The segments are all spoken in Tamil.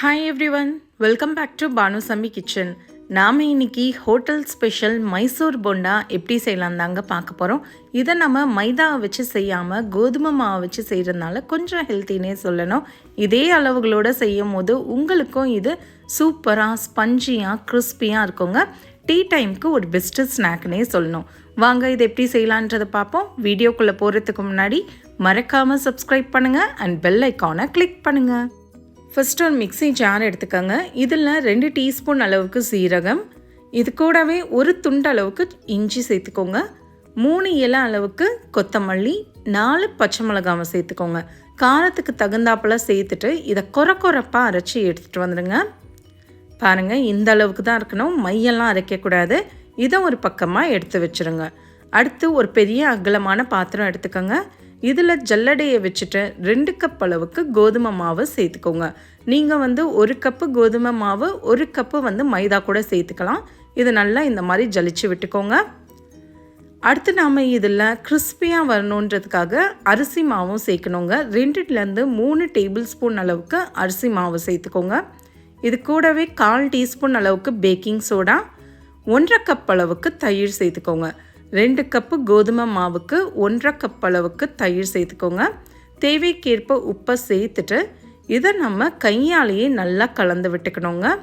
Hi everyone welcome back to Banusammi kitchen நாம் இன்னைக்கு ஹோட்டல் ஸ்பெஷல் மைசூர் போண்டா எப்படி செய்யலாம் தாங்க பார்க்க போகிறோம் இதை நம்ம மைதாவை வச்சு செய்யாமல் கோதுமை மாவை வச்சு செய்கிறதுனால கொஞ்சம் ஹெல்த்தினே சொல்லணும். இதே அளவுகளோடு செய்யும் போது உங்களுக்கும் இது சூப்பராக ஸ்பஞ்சியாக கிறிஸ்பியாக இருக்குங்க. டீ டைமுக்கு ஒரு பெஸ்ட்டு ஸ்நாக்னே சொல்லணும். வாங்க இது எப்படி செய்யலான்றதை பார்ப்போம். வீடியோக்குள்ளே போகிறதுக்கு முன்னாடி மறக்காமல் சப்ஸ்கிரைப் பண்ணுங்கள் அண்ட் பெல் ஐக்கானை கிளிக் பண்ணுங்கள் ஃபஸ்ட்டு ஒரு மிக்ஸி ஜார் எடுத்துக்கோங்க. இதில் ரெண்டு டீஸ்பூன் அளவுக்கு சீரகம். இது கூடவே ஒரு துண்டு அளவுக்கு இஞ்சி சேர்த்துக்கோங்க. மூணு இலை அளவுக்கு கொத்தமல்லி நாலு பச்சை மிளகாவை சேர்த்துக்கோங்க. காரத்துக்கு தகுந்தாப்பில் சேர்த்துட்டு இதை கொர கொரப்பாக அரைச்சி எடுத்துகிட்டு வந்துடுங்க. பாருங்கள் இந்த அளவுக்கு தான் இருக்கணும். மையெல்லாம் அரைக்கக்கூடாது. இதை ஒரு பக்கமாக எடுத்து வச்சுருங்க. அடுத்து ஒரு பெரிய அகலமான பாத்திரம் எடுத்துக்கோங்க. இதில் ஜல்லடையை வச்சுட்டு ரெண்டு கப் அளவுக்கு கோதுமை மாவு சேர்த்துக்கோங்க. நீங்கள் வந்து ஒரு கப்பு கோதுமை மாவு ஒரு கப்பு வந்து மைதா கூட சேர்த்துக்கலாம். இது நல்லா இந்த மாதிரி ஜலிச்சு விட்டுக்கோங்க. அடுத்து நாம் இதில் கிறிஸ்பியாக வரணுன்றதுக்காக அரிசி மாவும் சேர்க்கணுங்க. ரெண்டுலேருந்து மூணு டேபிள் ஸ்பூன் அளவுக்கு அரிசி மாவு சேர்த்துக்கோங்க. இது கூடவே கால் டீஸ்பூன் அளவுக்கு பேக்கிங் சோடா ஒன்றரை கப் அளவுக்கு தயிர் சேர்த்துக்கோங்க. ரெண்டு கப்பு கோதுமை மாவுக்கு ஒன்றரை கப் அளவுக்கு தயிர் சேர்த்துக்கோங்க. தேவைக்கேற்ப உப்பை சேர்த்துட்டு இதை நம்ம கையாலேயே நல்லா கலந்து விட்டுக்கணுங்க.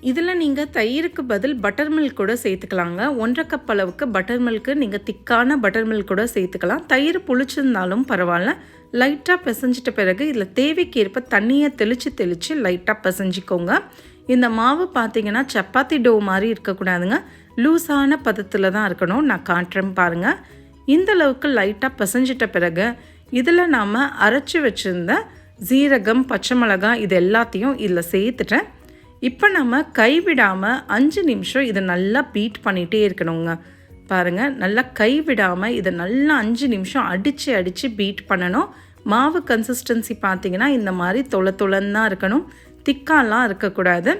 இதில் நீங்கள் தயிருக்கு பதில் பட்டர் மில்க் கூட சேர்த்துக்கலாங்க. ஒன்றரை கப் அளவுக்கு பட்டர் மில்க்கு நீங்கள் திக்கான பட்டர் மில்க் கூட சேர்த்துக்கலாம். தயிர் புளிச்சிருந்தாலும் பரவாயில்ல. லைட்டாக பிசைஞ்சிட்ட பிறகு இதில் தேவைக்கேற்ப தண்ணியை தெளித்து தெளித்து லைட்டாக பிசைஞ்சிக்கோங்க. இந்த மாவு பார்த்தீங்கன்னா சப்பாத்தி டோ மாதிரி இருக்கக்கூடாதுங்க. லூஸான பதத்தில் தான் இருக்கணும். நான் காட்டுறேன் பாருங்கள் இந்த அளவுக்கு லைட்டாக பிசைஞ்சிட்ட பிறகு இதில் நாம் அரைச்சி வச்சுருந்த ஜீரகம் பச்சை மிளகாய் இது எல்லாத்தையும் இதில் சேர்த்துட்டேன். இப்போ நம்ம கைவிடாமல் அஞ்சு நிமிஷம் இதை நல்லா பீட் பண்ணிகிட்டே இருக்கணுங்க. பாருங்கள் நல்லா கைவிடாமல் இதை நல்லா அஞ்சு நிமிஷம் அடித்து அடித்து பீட் பண்ணணும். மாவு கன்சிஸ்டன்சி பார்த்திங்கன்னா இந்த மாதிரி தொலை தொலைன்னு தான் இருக்கணும். திக்காலாம் இருக்கக்கூடாது.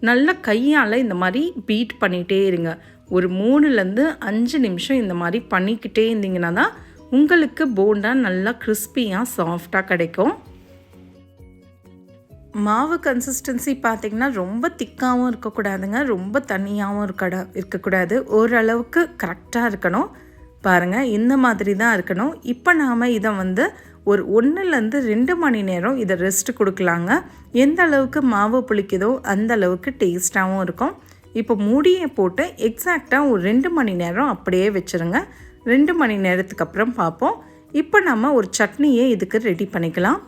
நல்லா கையால் இந்த மாதிரி பீட் பண்ணிகிட்டே இருங்க. ஒரு மூணுலேருந்து அஞ்சு நிமிஷம் இந்த மாதிரி பண்ணிக்கிட்டே இருந்தீங்கன்னா தான் உங்களுக்கு போண்டா நல்லா கிறிஸ்பியாக சாஃப்டாக கிடைக்கும். மாவு கன்சிஸ்டன்சி பார்த்திங்கன்னா ரொம்ப திக்காகவும் இருக்கக்கூடாதுங்க. ரொம்ப தண்ணியாகவும் இருக்கடா இருக்கக்கூடாது. ஓரளவுக்கு கரெக்டாக இருக்கணும். பாருங்கள் இந்த மாதிரி தான் இருக்கணும். இப்போ நாம் இதை வந்து ஒரு ஒன்றுலேருந்து ரெண்டு மணி நேரம் இதை ரெஸ்ட் கொடுக்கலாங்க. எந்த அளவுக்கு மாவு புளிக்குதோ அந்த அளவுக்கு டேஸ்ட்டாகவும் இருக்கும். இப்போ மூடியை போட்டு எக்ஸாக்டாக ஒரு ரெண்டு மணி நேரம் அப்படியே வச்சுருங்க. ரெண்டு மணி நேரத்துக்கு அப்புறம் பார்ப்போம். இப்போ நம்ம ஒரு சட்னியை இதுக்கு ரெடி பண்ணிக்கலாம்.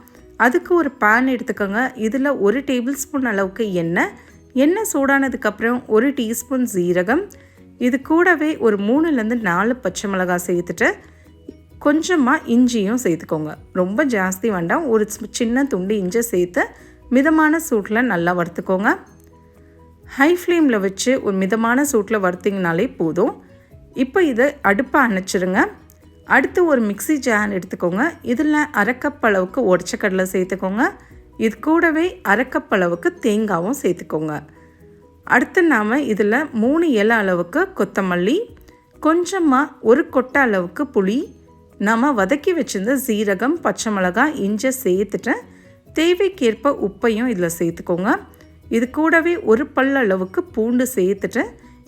அதுக்கு ஒரு பேன் எடுத்துக்கோங்க. இதில் ஒரு டேபிள் ஸ்பூன் அளவுக்கு எண்ணெய். எண்ணெய் சூடானதுக்கப்புறம் ஒரு டீஸ்பூன் சீரகம். இது கூடவே ஒரு மூணுலேருந்து நாலு பச்சை மிளகாய் சேர்த்துட்டு கொஞ்சமாக இஞ்சியும் சேர்த்துக்கோங்க. ரொம்ப ஜாஸ்தி வேண்டாம். ஒரு சின்ன துண்டு இஞ்சி சேர்த்து மிதமான சூட்டில் நல்லா வறுத்துக்கோங்க. ஹை ஃப்ளேமில் வச்சு ஒரு மிதமான சூட்டில் வறுத்திங்கனாலே போதும். இப்போ இதை அடுப்பை அணைச்சிருங்க. அடுத்து ஒரு மிக்சி ஜார் எடுத்துக்கோங்க. இதில் அரைக்கப் அளவுக்கு உடச்சக்கடலை சேர்த்துக்கோங்க. இது கூடவே அரைக்கப் அளவுக்கு தேங்காவும் சேர்த்துக்கோங்க. அடுத்து நாம் இதில் மூணு இலை அளவுக்கு கொத்தமல்லி கொஞ்சமாக ஒரு கொட்டை அளவுக்கு புளி நம்ம வதக்கி வச்சிருந்த சீரகம் பச்சை மிளகாய் இஞ்சி சேர்த்துட்டேன் தேவைக்கேற்ப உப்பையும் இதில் சேர்த்துக்கோங்க. இது கூடவே ஒரு பல் அளவுக்கு பூண்டு சேர்த்துட்டு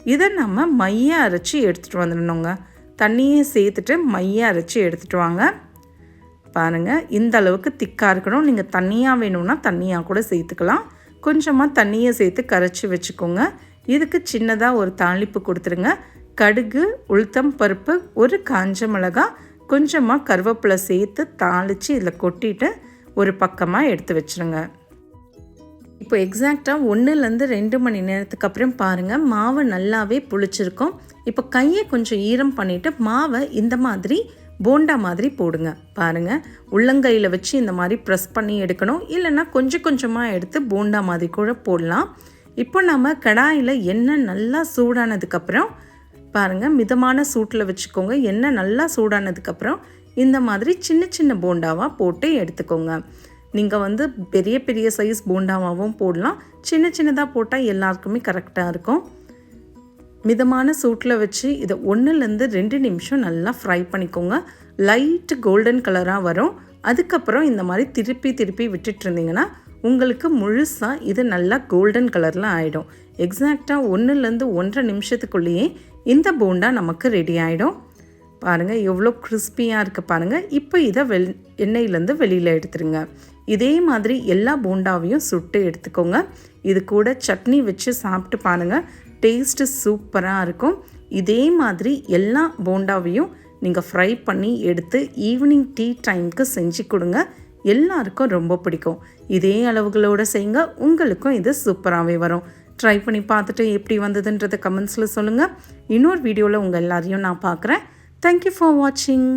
இதை நம்ம மைய அரைச்சி எடுத்துகிட்டு வந்துடணுங்க. தண்ணியை சேர்த்துட்டு மைய அரைச்சி எடுத்துகிட்டு வாங்க. பாருங்கள் இந்த அளவுக்கு திக்காக இருக்கணும். நீங்கள் தண்ணியாக வேணும்னா தண்ணியாக கூட சேர்த்துக்கலாம். கொஞ்சமாக தண்ணியை சேர்த்து கரைச்சி வச்சுக்கோங்க. இதுக்கு சின்னதாக ஒரு தாளிப்பு கொடுத்துருங்க. கடுகு உளுத்தம் பருப்பு ஒரு காஞ்ச மிளகாய் கொஞ்சமாக கருவேப்பிலை சேர்த்து தாளித்து இதில் கொட்டிட்டு ஒரு பக்கமாக எடுத்து வச்சுருங்க. இப்போ எக்ஸாக்டாக ஒன்றுலேருந்து ரெண்டு மணி நேரத்துக்கு அப்புறம் பாருங்கள் மாவு நல்லாவே புளிச்சிருக்கும். இப்போ கையை கொஞ்சம் ஈரம் பண்ணிவிட்டு மாவை இந்த மாதிரி போண்டா மாதிரி போடுங்க. பாருங்கள் உள்ளங்கையில் வச்சு இந்த மாதிரி ப்ரெஸ் பண்ணி எடுக்கணும். இல்லைன்னா கொஞ்சம் கொஞ்சமாக எடுத்து போண்டா மாதிரி கூட போடலாம். இப்போ நம்ம கடாயில் எண்ணெய் நல்லா சூடானதுக்கப்புறம் பாருங்கள் மிதமான சூட்டில் வச்சுக்கோங்க. எண்ணெய் நல்லா சூடானதுக்கப்புறம் இந்த மாதிரி சின்ன சின்ன போண்டாவாக போட்டு எடுத்துக்கோங்க. நீங்கள் வந்து பெரிய பெரிய சைஸ் போண்டாவாகவும் போடலாம். சின்ன சின்னதாக போட்டால் எல்லாருக்குமே கரெக்டாக இருக்கும். மிதமான சூட்டில் வச்சு இதை ஒன்றுலேருந்து ரெண்டு நிமிஷம் நல்லா ஃப்ரை பண்ணிக்கோங்க. லைட் கோல்டன் கலராக வரும். அதுக்கப்புறம் இந்த மாதிரி திருப்பி திருப்பி விட்டுட்டு இருந்தீங்கன்னா உங்களுக்கு முழுசாக இது நல்லா கோல்டன் கலரில் ஆகிடும் எக்ஸாக்டாக ஒன்றுலேருந்து ஒன்றரை நிமிஷத்துக்குள்ளேயே இந்த போண்டா நமக்கு ரெடி ஆகிடும் பாருங்கள் எவ்வளோ கிறிஸ்பியாக இருக்குது பாருங்கள் இப்போ இதை வெள் எண்ணெயிலேருந்து வெளியில் எடுத்துருங்க. இதே மாதிரி எல்லா போண்டாவையும் சுட்டு எடுத்துக்கோங்க. இது கூட சட்னி வச்சு சாப்பிட்டு பாருங்கள் டேஸ்ட்டு சூப்பராக இருக்கும். இதே மாதிரி எல்லா போண்டாவையும் நீங்கள் ஃப்ரை பண்ணி எடுத்து ஈவினிங் டீ டைமுக்கு செஞ்சு கொடுங்க. எல்லாருக்கும் ரொம்ப பிடிக்கும். இதே அளவுகளோடு செய்யுங்க. உங்களுக்கும் இது சூப்பராகவே வரும். ட்ரை பண்ணி பார்த்துட்டு எப்படி வந்ததுன்றதை கமெண்ட்ஸில் சொல்லுங்கள் இன்னொரு வீடியோவில் உங்கள் எல்லாரையும் நான் பார்க்குறேன். தேங்க்யூ ஃபார் வாட்சிங்